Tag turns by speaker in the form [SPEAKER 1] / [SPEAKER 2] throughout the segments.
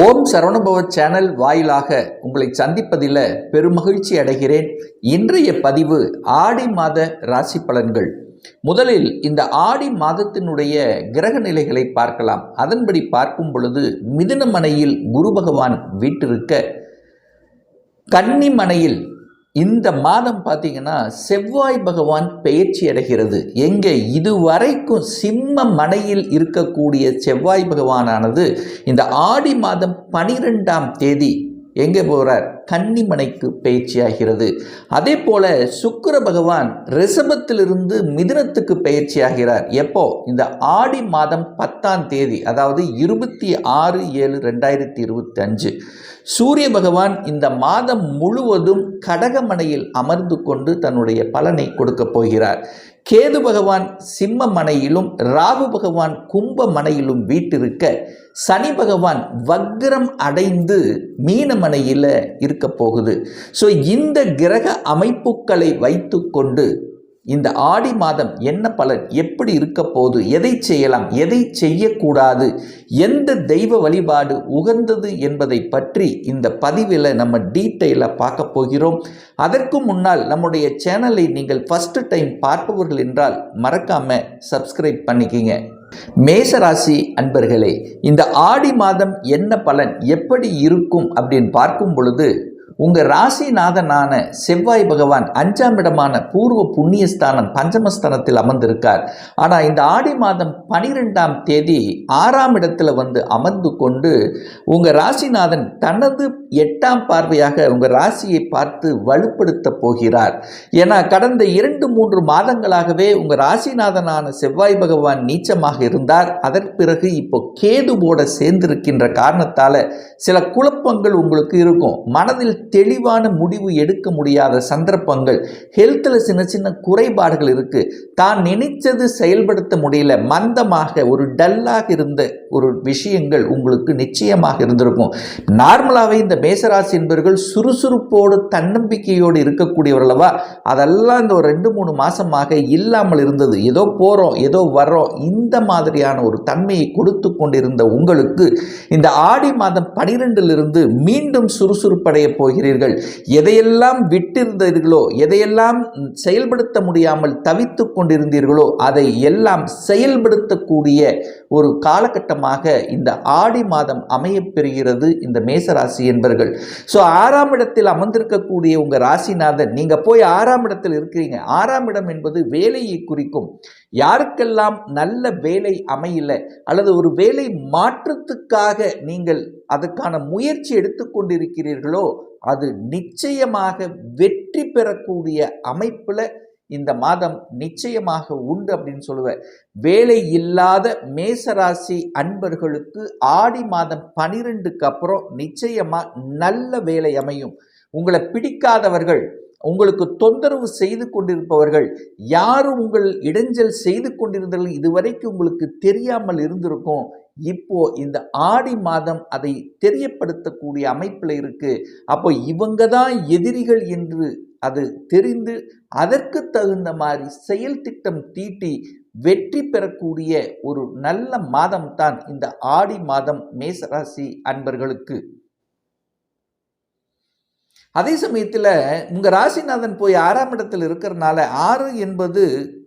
[SPEAKER 1] ஓம் சரவணுபவ channel வாயிலாக உங்களை சந்திப்பதில் பெருமகிழ்ச்சி அடைகிறேன். இன்றைய பதிவு ஆடி மாத ராசி பலன்கள். முதலில் இந்த ஆடி மாதத்தினுடைய கிரக நிலைகளை பார்க்கலாம். அதன்படி பார்க்கும் பொழுது மிதுனமனையில் குரு பகவான் வீட்டிருக்க. கன்னிமனையில் இந்த மாதம் பார்த்தீங்கன்னா செவ்வாய் பகவான் பெயர்ச்சி அடைகிறது. எங்கே? இதுவரைக்கும் சிம்ம மனையில் இருக்கக்கூடிய செவ்வாய் பகவானானது இந்த ஆடி மாதம் பனிரெண்டாம் தேதி எங்கே போகிறார் கன்னிமனைக்கு பயிற்சியாகிறது. அதே போல சுக்கர பகவான் ரிஷபத்திலிருந்து மிதுனத்துக்கு பயிற்சியாகிறார். எப்போ? இந்த ஆடி மாதம் பத்தாம் தேதி அதாவது இருபத்தி ஆறு ஏழு ரெண்டாயிரத்தி இருபத்தி அஞ்சு சூரிய பகவான் இந்த மாதம் முழுவதும் கடகமனையில் அமர்ந்து கொண்டு தன்னுடைய பலனை கொடுக்கப் போகிறார். கேது பகவான் சிம்ம மனையிலும் ராகு பகவான் கும்ப மனையிலும் வீட்டிருக்க சனி பகவான் வக்ரம் அடைந்து மீனமனையில் இருக்க போகுது. ஸோ இந்த கிரக அமைப்புகளை வைத்துக்கொண்டு இந்த ஆடி மாதம் என்ன பலன்? எப்படி இருக்க போது எதை செய்யலாம்? எதை செய்யக்கூடாது? எந்த தெய்வ வழிபாடு உகந்தது என்பதை பற்றி இந்த பதிவில் நம்ம டீட்டெயிலாக பார்க்க போகிறோம். அதற்கு முன்னால் நம்முடைய சேனலை நீங்கள் ஃபஸ்ட்டு டைம் பார்ப்பவர்கள் என்றால் மறக்காமல் சப்ஸ்கிரைப் பண்ணிக்கிங்க. மேசராசி அன்பர்களே இந்த ஆடி மாதம் என்ன பலன்? எப்படி இருக்கும் அப்படின்னு பார்க்கும் பொழுது உங்கள் ராசிநாதனான செவ்வாய் பகவான் அஞ்சாம் இடமான பூர்வ புண்ணியஸ்தானம் பஞ்சமஸ்தானத்தில் அமர்ந்திருக்கார். ஆனால் இந்த ஆடி மாதம் பனிரெண்டாம் தேதி ஆறாம் இடத்துல வந்து அமர்ந்து கொண்டு உங்கள் ராசிநாதன் தனது எட்டாம் பார்வையாக உங்கள் ராசியை பார்த்து வலுப்படுத்த போகிறார். ஏன்னா கடந்த இரண்டு மூன்று மாதங்களாகவே உங்கள் ராசிநாதனான செவ்வாய் பகவான் நீச்சமாக இருந்தார். அதற்கு பிறகு இப்போ கேதுவோட சேர்ந்திருக்கின்ற காரணத்தால் சில குழப்பங்கள் உங்களுக்கு இருக்கும். மனதில் தெளிவான முடிவு எடுக்க முடியாத சந்தர்ப்பங்கள். ஹெல்த்தில் சின்ன சின்ன குறைபாடுகள் இருக்குது தான் நினைச்சது செயல்படுத்த முடியல. மந்தமாக ஒரு டல்லாக இருந்த ஒரு விஷயங்கள் உங்களுக்கு நிச்சயமாக இருந்திருக்கும். நார்மலாகவே இந்த மேசராசி என்பவர்கள் சுறுசுறுப்போடு தன்னம்பிக்கையோடு இருக்கக்கூடியவர்களவா அதெல்லாம் இந்த ஒரு ரெண்டு மூணு மாதமாக இல்லாமல் இருந்தது. ஏதோ போகிறோம் ஏதோ வர்றோம். இந்த மாதிரியான ஒரு தன்மையை கொடுத்து கொண்டிருந்த உங்களுக்கு இந்த ஆடி மாதம் பனிரெண்டிலிருந்து மீண்டும் சுறுசுறுப்படைய போகிறீர்கள் எதையெல்லாம் விட்டிருந்தீர்களோ எதையெல்லாம் செயல்படுத்த முடியாமல் தவித்து கொண்டிருந்தீர்களோ அதை எல்லாம் செயல்படுத்தக்கூடிய ஒரு காலகட்டமாக இந்த ஆடி மாதம் அமையப்பெறுகிறது இந்த மேசராசி என்பர்கள். ஸோ ஆறாம் இடத்தில் அமர்ந்திருக்கக்கூடிய உங்கள் ராசிநாதன் நீங்கள் போய் ஆறாம் இடத்தில் இருக்கிறீங்க. ஆறாம் இடம் என்பது வேலையை குறிக்கும். யாருக்கெல்லாம் நல்ல வேலை அமையல அல்லது ஒரு வேலை மாற்றத்துக்காக நீங்கள் அதற்கான முயற்சி எடுத்துக்கொண்டிருக்கிறீர்களோ அது நிச்சயமாக வெற்றி பெறக்கூடிய அமைப்பில் இந்த மாதம் நிச்சயமாக உண்டு அப்படின்னு சொல்லுவேன். வேலை இல்லாத மேசராசி அன்பர்களுக்கு ஆடி மாதம் பனிரெண்டுக்கு அப்புறம் நிச்சயமாக நல்ல வேலை அமையும். உங்களை பிடிக்காதவர்கள் உங்களுக்கு தொந்தரவு செய்து கொண்டிருப்பவர்கள் யாரும் உங்கள் இடைஞ்சல் செய்து கொண்டிருந்தார்கள் இதுவரைக்கும் உங்களுக்கு தெரியாமல் இருந்திருக்கும். இப்போ இந்த ஆடி மாதம் அதை தெரியப்படுத்தக்கூடிய அமைப்பில் இருக்கு. அப்போ இவங்க தான் எதிரிகள் என்று அது தெரிந்து அதற்கு தகுந்த மாதிரி செயல் திட்டம் தீட்டி வெற்றி பெறக்கூடிய ஒரு நல்ல மாதம் தான் இந்த ஆடி மாதம் மேசராசி அன்பர்களுக்கு. அதே சமயத்தில் உங்கள் ராசிநாதன் போய் ஆறாம் இடத்தில் இருக்கிறனால ஆறு என்பது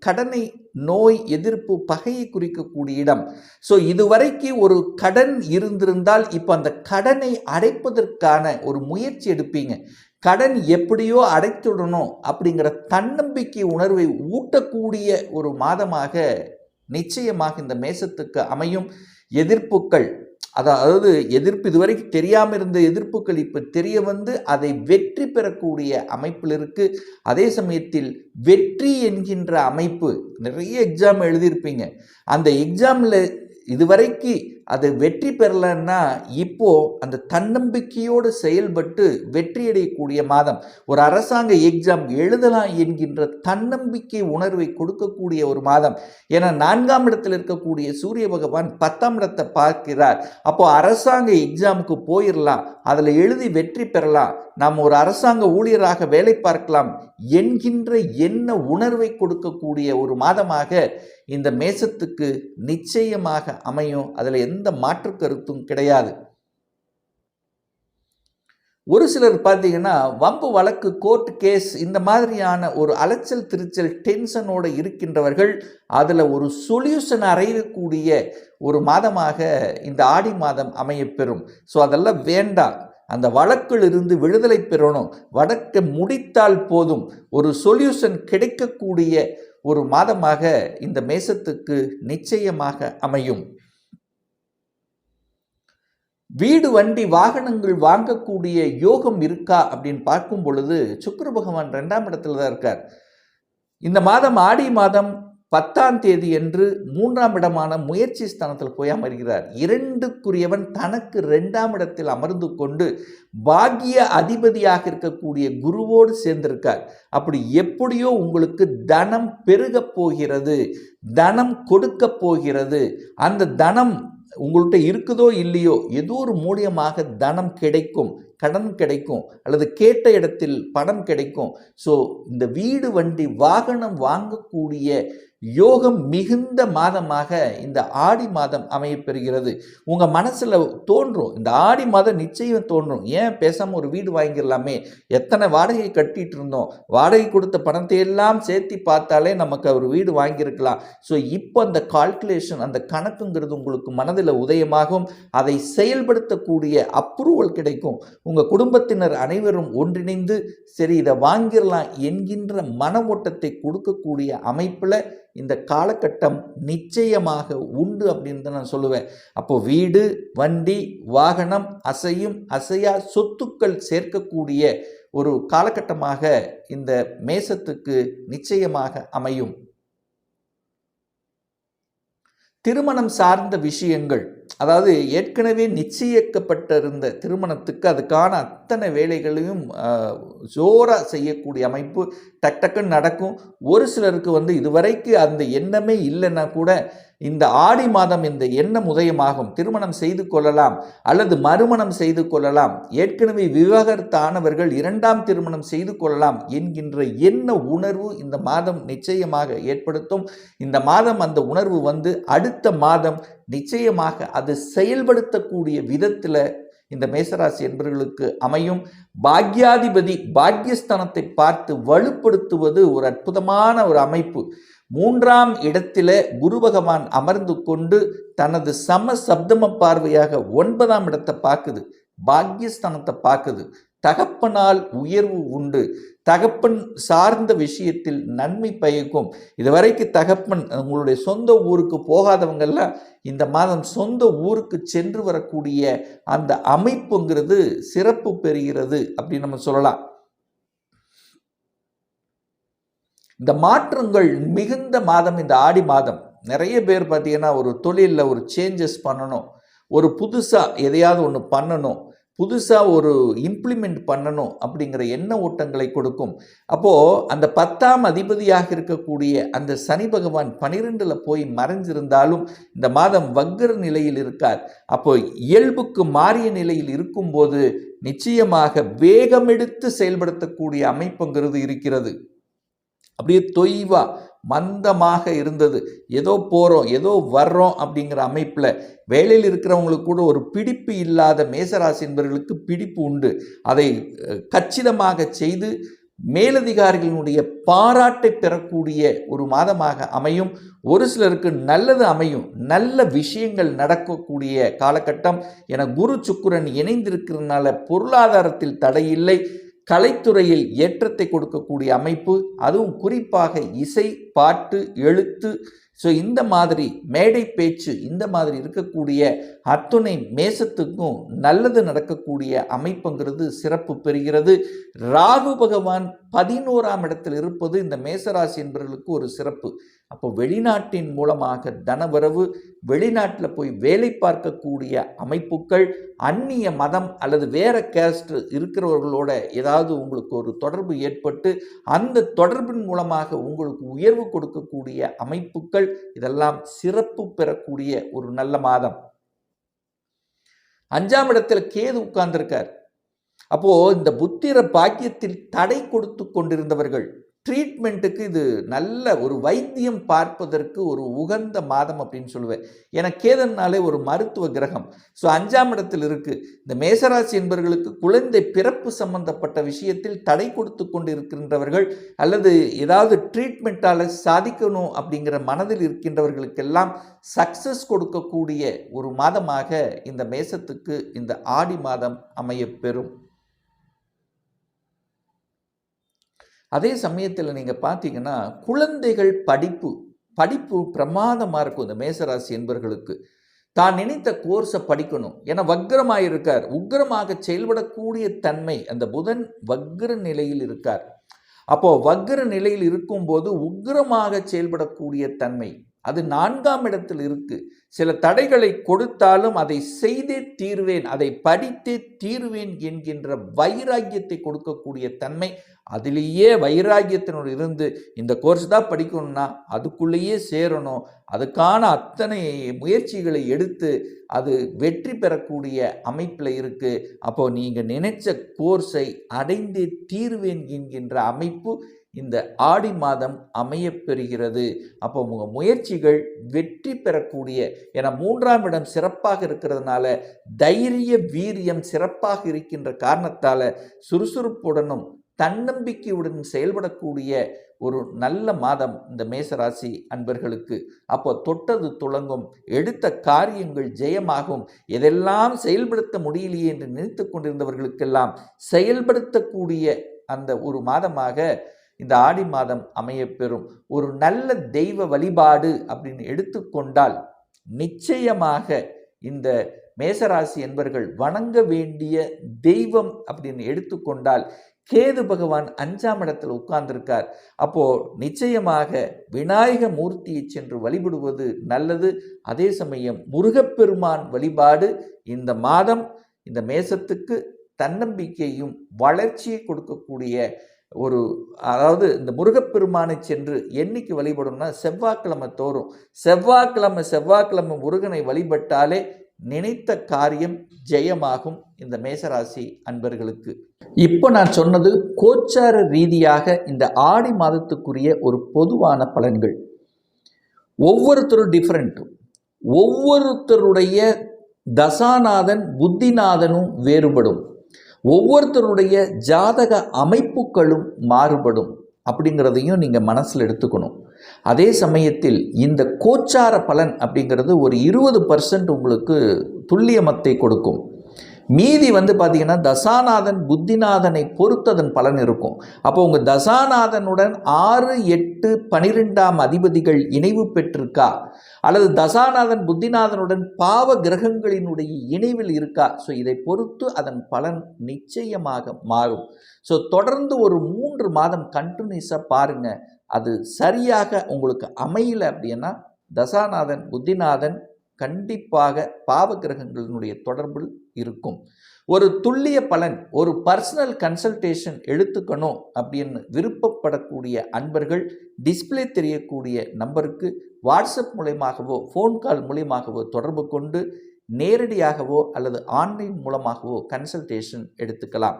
[SPEAKER 1] கடனை நோய் எதிர்ப்பு பகையை குறிக்கக்கூடிய இடம். ஸோ இதுவரைக்கு ஒரு கடன் இருந்திருந்தால் இப்போ அந்த கடனை அடைப்பதற்கான ஒரு முயற்சி எடுப்பீங்க. கடன் எப்படியோ அடைத்துடணும் அப்படிங்கிற தன்னம்பிக்கை உணர்வை ஊட்டக்கூடிய ஒரு மாதமாக நிச்சயமாக இந்த மேசத்துக்கு அமையும். எதிர்ப்புகள் அதாவது எதிர்ப்பு இதுவரைக்கும் தெரியாமல் இருந்த எதிர்ப்புகள் இப்போ தெரிய வந்து அதை வெற்றி பெறக்கூடிய அமைப்பில் இருக்குது அதே சமயத்தில் வெற்றி என்கின்ற அமைப்பு நிறைய எக்ஸாம் எழுதியிருப்பீங்க. அந்த எக்ஸாமில் இதுவரைக்கு அது வெற்றி பெறலைன்னா இப்போ அந்த தன்னம்பிக்கையோடு செயல்பட்டு வெற்றியடையக்கூடிய மாதம். ஒரு அரசாங்க எக்ஸாம் எழுதலாம் என்கின்ற தன்னம்பிக்கை உணர்வை கொடுக்கக்கூடிய ஒரு மாதம். ஏன்னா நான்காம் இடத்தில் இருக்கக்கூடிய சூரிய பகவான் பத்தாம் இடத்தை பார்க்கிறார். அப்போ அரசாங்க எக்ஸாமுக்கு போயிடலாம் அதில் எழுதி வெற்றி பெறலாம். நாம் ஒரு அரசாங்க ஊழியராக வேலை பார்க்கலாம் என்கின்ற என்ன உணர்வை கொடுக்கக்கூடிய ஒரு மாதமாக இந்த மேசத்துக்கு நிச்சயமாக அமையும். அதில் எந்த மாற்று கருத்தும் கிடையாது. ஒரு சிலர் பார்த்தீங்கன்னா வம்பு வழக்கு கோர்ட் கேஸ் இந்த மாதிரியான ஒரு அலைச்சல் திருச்சல் டென்ஷனோடு இருக்கின்றவர்கள் அதில் ஒரு சொல்யூஷன் அறையக்கூடிய ஒரு மாதமாக இந்த ஆடி மாதம் அமையப்பெறும். ஸோ அதெல்லாம் வேண்டாம். அந்த வழக்கிலிருந்து விடுதலை பெறணும். வழக்கை முடித்தால் போதும். ஒரு சொல்யூஷன் கிடைக்கக்கூடிய ஒரு மாதமாக இந்த மேசத்துக்கு நிச்சயமாக அமையும். வீடு வண்டி வாகனங்கள் வாங்கக்கூடிய யோகம் இருக்கா அப்படின்னு பார்க்கும் பொழுது சுக்கர பகவான் ரெண்டாம் இடத்துல தான் இருக்கார். இந்த மாதம் ஆடி மாதம் பத்தாம் தேதி என்று மூன்றாம் இடமான முயற்சி ஸ்தானத்தில் போய் அமர்கிறார். இரண்டுக்குரியவன் தனக்கு ரெண்டாம் இடத்தில் அமர்ந்து கொண்டு பாக்கிய அதிபதியாக இருக்கக்கூடிய குருவோடு சேர்ந்திருக்கார். அப்படி எப்படியோ உங்களுக்கு தனம் பெருகப் போகிறது தனம் கொடுக்க போகிறது. அந்த தனம் உங்கள்கிட்ட இருக்குதோ இல்லையோ ஏதோ ஒரு மூலியமாக தனம் கிடைக்கும் கடன் கிடைக்கும் அல்லது கேட்ட இடத்தில் பணம் கிடைக்கும். ஸோ இந்த வீடு வண்டி வாகனம் வாங்கக்கூடிய யோகம் மிகுந்த மாதமாக இந்த ஆடி மாதம் அமையப்பெறுகிறது. உங்கள் மனசில் தோன்றும். இந்த ஆடி மாதம் நிச்சயம் தோன்றும். ஏன் பேசாமல் ஒரு வீடு வாங்கிடலாமே? எத்தனை வாடகை கட்டிட்டு இருந்தோம். வாடகை கொடுத்த பணத்தை எல்லாம் சேர்த்தி பார்த்தாலே நமக்கு ஒரு வீடு வாங்கியிருக்கலாம். ஸோ இப்போ அந்த கால்குலேஷன் அந்த கணக்குங்கிறது உங்களுக்கு மனதில் உதயமாகும். அதை செயல்படுத்தக்கூடிய அப்ரூவல் கிடைக்கும். உங்கள் குடும்பத்தினர் அனைவரும் ஒன்றிணைந்து சரி இதை வாங்கிடலாம் என்கின்ற மன ஓட்டத்தை கொடுக்கக்கூடிய அமைப்பில் இந்த காலகட்டம் நிச்சயமாக உண்டு அப்படின்னு தான் நான் சொல்லுவேன். அப்போ வீடு வண்டி வாகனம் அசையும் அசையா சொத்துக்கள் சேர்க்கக்கூடிய ஒரு காலகட்டமாக இந்த மேசத்துக்கு நிச்சயமாக அமையும். திருமணம் சார்ந்த விஷயங்கள் அதாவது ஏற்கனவே நிச்சயிக்கப்பட்டிருந்த திருமணத்துக்கு அதுக்கான அத்தனை வேலைகளையும் ஜோராக செய்யக்கூடிய அமைப்பு டக் டக்குன்னு நடக்கும். ஒரு சிலருக்கு வந்து இதுவரைக்கு அந்த எண்ணமே இல்லைன்னா கூட இந்த ஆடி மாதம் இந்த எண்ணம் உதயமாகும். திருமணம் செய்து கொள்ளலாம் அல்லது மறுமணம் செய்து கொள்ளலாம். ஏற்கனவே விவாகரத்தானவர்கள் இரண்டாம் திருமணம் செய்து கொள்ளலாம் என்கின்ற எண்ண உணர்வு இந்த மாதம் நிச்சயமாக ஏற்படுத்தும். இந்த மாதம் அந்த உணர்வு வந்து அடுத்த மாதம் நிச்சயமாக அது செயல்படுத்தக்கூடிய விதத்தில் இந்த மேசராசி என்பவர்களுக்கு அமையும். பாக்யாதிபதி பாக்யஸ்தானத்தை பார்த்து வலுப்படுத்துவது ஒரு அற்புதமான ஒரு அமைப்பு. மூன்றாம் இடத்தில குரு பகவான் அமர்ந்து கொண்டு தனது சம சப்தம பார்வையாக ஒன்பதாம் இடத்தை பார்க்குது. பாக்யஸ்தானத்தை பார்க்குது. தகப்பனால் உயர்வு உண்டு. தகப்பன் சார்ந்த விஷயத்தில் நன்மை பயக்கும். இதுவரைக்கு தகப்பன் உங்களுடைய சொந்த ஊருக்கு போகாதவங்கெல்லாம் இந்த மாதம் சொந்த ஊருக்கு சென்று வரக்கூடிய அந்த அமைப்புங்கிறது சிறப்பு பெறுகிறது அப்படின்னு நம்ம சொல்லலாம். இந்த மாற்றங்கள் மிகுந்த மாதம் இந்த ஆடி மாதம். நிறைய பேர் பார்த்தீங்கன்னா ஒரு தொழிலில் ஒரு சேஞ்சஸ் பண்ணணும். ஒரு புதுசாக எதையாவது ஒன்று பண்ணணும். புதுசாக ஒரு இம்ப்ளிமெண்ட் பண்ணணும் அப்படிங்கிற எண்ண ஓட்டங்களை கொடுக்கும். அப்போது அந்த பத்தாம் அதிபதியாக இருக்கக்கூடிய அந்த சனி பகவான் பனிரெண்டில் போய் மறைஞ்சிருந்தாலும் இந்த மாதம் வக்கர நிலையில் இருக்கார். அப்போ இயல்புக்கு மாறிய நிலையில் இருக்கும்போது நிச்சயமாக வேகமெடுத்து செயல்படுத்தக்கூடிய அமைப்புங்கிறது இருக்கிறது. அப்படியே தொய்வாக மந்தமாக இருந்தது. ஏதோ போகிறோம் ஏதோ வர்றோம் அப்படிங்கிற அமைப்பில் வேலையில் இருக்கிறவங்களுக்கு கூட ஒரு பிடிப்பு இல்லாத மேசராசி என்பவர்களுக்கு பிடிப்பு உண்டு. அதை கச்சிதமாக செய்து மேலதிகாரிகளினுடைய பாராட்டை பெறக்கூடிய ஒரு மாதமாக அமையும். ஒரு சிலருக்கு நல்லது அமையும். நல்ல விஷயங்கள் நடக்கக்கூடிய காலகட்டம். என குரு சுக்குரன் இணைந்திருக்கிறதுனால பொருளாதாரத்தில் தடையில்லை. கலைத்துறையில் ஏற்றத்தை கொடுக்கக்கூடிய அமைப்பு அதுவும் குறிப்பாக இசை பாட்டு எழுத்து. ஸோ இந்த மாதிரி மேடை பேச்சு இந்த மாதிரி இருக்கக்கூடிய அத்துணை மேசத்துக்கும் நல்லது நடக்கக்கூடிய அமைப்புங்கிறது சிறப்பு பெறுகிறது. ராகு பகவான் பதினோராம் இடத்தில் இருப்பது இந்த மேசராசி என்பவர்களுக்கு ஒரு சிறப்பு. அப்போ வெளிநாட்டின் மூலமாக தனவரவு வெளிநாட்டில் போய் வேலை பார்க்கக்கூடிய அமைப்புகள் அந்நிய மதம் அல்லது வேற கேஸ்ட் இருக்கிறவர்களோட ஏதாவது உங்களுக்கு ஒரு தொடர்பு ஏற்பட்டு அந்த தொடர்பின் மூலமாக உங்களுக்கு உயர்வு கொடுக்கக்கூடிய அமைப்புகள் இதெல்லாம் சிறப்பு பெறக்கூடிய ஒரு நல்ல மாதம். அஞ்சாம் இடத்துல கேது உட்கார்ந்திருக்கார். அப்போ இந்த புத்திர பாக்கியத்தில் தடை கொடுத்து கொண்டிருந்தவர்கள் ட்ரீட்மெண்ட்டுக்கு இது நல்ல ஒரு வைத்தியம் பார்ப்பதற்கு ஒரு உகந்த மாதம் அப்படின்னு சொல்லுவேன். ஏன்னா கேதன்னாலே ஒரு மருத்துவ கிரகம். ஸோ அஞ்சாம் இடத்தில் இருக்குது இந்த மேசராசி என்பவர்களுக்கு குழந்தை பிறப்பு சம்பந்தப்பட்ட விஷயத்தில் தடை கொடுத்து கொண்டு இருக்கின்றவர்கள் அல்லது ஏதாவது ட்ரீட்மெண்ட்டால் சாதிக்கணும் அப்படிங்கிற மனதில் இருக்கின்றவர்களுக்கெல்லாம் சக்ஸஸ் கொடுக்கக்கூடிய ஒரு மாதமாக இந்த மேசத்துக்கு இந்த ஆடி மாதம் அமையப்பெறும். அதே சமயத்தில் நீங்கள் பார்த்தீங்கன்னா குழந்தைகள் படிப்பு படிப்பு பிரமாதமாக இருக்கும் இந்த மேசராசி என்பர்களுக்கு. தான் நினைத்த கோர்ஸை படிக்கணும். ஏன்னா வக்ரமாக இருக்கார். உக்ரமாக செயல்படக்கூடிய தன்மை அந்த புதன் வக்ர நிலையில் இருக்கார். அப்போது வக்ர நிலையில் இருக்கும்போது உக்ரமாக செயல்படக்கூடிய தன்மை அது நான்காம் இடத்தில் இருக்கு. சில தடைகளை கொடுத்தாலும் அதை செய்தே தீர்வேன் அதை படித்தே தீர்வேன் என்கின்ற வைராக்கியத்தை கொடுக்கக்கூடிய தன்மை அதுலேயே வைராகியத்தினோடு இருந்து இந்த கோர்ஸ் தான் படிக்கணும்னா அதுக்குள்ளேயே சேரணும். அதுக்கான அத்தனை முயற்சிகளை எடுத்து அது வெற்றி பெறக்கூடிய அமைப்பில் இருக்குது அப்போது நீங்கள் நினைச்ச கோர்ஸை அடைந்தே தீர்வேன் என்கின்ற அமைப்பு இந்த ஆடி மாதம் அமையப்பெறுகிறது. அப்போ உங்கள் முயற்சிகள் வெற்றி பெறக்கூடிய என மூன்றாம் இடம் சிறப்பாக இருக்கிறதுனால தைரிய வீரியம் சிறப்பாக இருக்கின்ற காரணத்தால் சுறுசுறுப்புடனும் தன்னம்பிக்கையுடன் செயல்படக்கூடிய ஒரு நல்ல மாதம் இந்த மேசராசி அன்பர்களுக்கு. அப்போ தொட்டது துளங்கும் எடுத்த காரியங்கள் ஜெயமாகும். எதெல்லாம் செயல்படுத்த முடியலையே என்று நினைத்து கொண்டிருந்தவர்களுக்கெல்லாம் செயல்படுத்தக்கூடிய அந்த ஒரு மாதமாக இந்த ஆடி மாதம் அமையப்பெறும். ஒரு நல்ல தெய்வ வழிபாடு அப்படின்னு எடுத்துக்கொண்டால் நிச்சயமாக இந்த மேசராசி என்பர்கள் வணங்க வேண்டிய தெய்வம் அப்படின்னு எடுத்துக்கொண்டால் கேது பகவான் அஞ்சாம் இடத்தில் உட்கார்ந்திருக்கார். அப்போ நிச்சயமாக விநாயக மூர்த்தியை சென்று வழிபடுவது நல்லது. அதே சமயம் முருகப்பெருமான் வழிபாடு இந்த மாதம் இந்த மேசத்துக்கு தன்னம்பிக்கையும் வளர்ச்சியை கொடுக்கக்கூடிய ஒரு அதாவது இந்த முருகப்பெருமானை சென்று என்னைக்கு வழிபடணும்னா செவ்வாய்க்கிழமை தோறும். செவ்வாய்க்கிழமை செவ்வாய்க்கிழமை முருகனை வழிபட்டாலே நினைத்த காரியம் ஜெயமாகும் இந்த மேசராசி அன்பர்களுக்கு. இப்போ நான் சொன்னது கோச்சார ரீதியாக இந்த ஆடி மாதத்துக்குரிய ஒரு பொதுவான பலன்கள். ஒவ்வொருத்தரும் டிஃப்ரெண்ட்டும் ஒவ்வொருத்தருடைய தசாநாதன் புத்திநாதனும் வேறுபடும். ஒவ்வொருத்தருடைய ஜாதக அமைப்புகளும் மாறுபடும். அப்படிங்கிறதையும் நீங்கள் மனசில் எடுத்துக்கணும். அதே சமயத்தில் இந்த கோச்சார பலன் அப்படிங்கிறது ஒரு இருபது பர்சன்ட் உங்களுக்கு துல்லியமத்தை கொடுக்கும். மீதி வந்து பார்த்திங்கன்னா தசாநாதன் புத்திநாதனை பொறுத்ததன் பலன் இருக்கும். அப்போ உங்கள் தசாநாதனுடன் ஆறு எட்டு பனிரெண்டாம் அதிபதிகள் இணைவு பெற்றிருக்கா? அல்லது தசாநாதன் புத்திநாதனுடன் பாவ கிரகங்களினுடைய இணைவில் இருக்கா? ஸோ இதை பொறுத்து அதன் பலன் நிச்சயமாக மாறும். ஸோ தொடர்ந்து ஒரு மூன்று மாதம் கண்டினியூஸாக பாருங்கள் அது சரியாக உங்களுக்கு அமையல அப்படின்னா தசாநாதன் புத்திநாதன் கண்டிப்பாக பாவ கிரகங்களினுடைய தொடர்பில் இருக்கும். ஒரு துல்லிய பலன் ஒரு பர்சனல் கன்சல்டேஷன் எடுத்துக்கணும் அப்படின்னு விருப்பப்படக்கூடிய அன்பர்கள் டிஸ்பிளே தெரியக்கூடிய நம்பருக்கு வாட்ஸ்அப் மூலயமாகவோ ஃபோன் கால் மூலியமாகவோ தொடர்பு கொண்டு நேரடியாகவோ அல்லது ஆன்லைன் மூலமாகவோ கன்சல்டேஷன் எடுத்துக்கலாம்.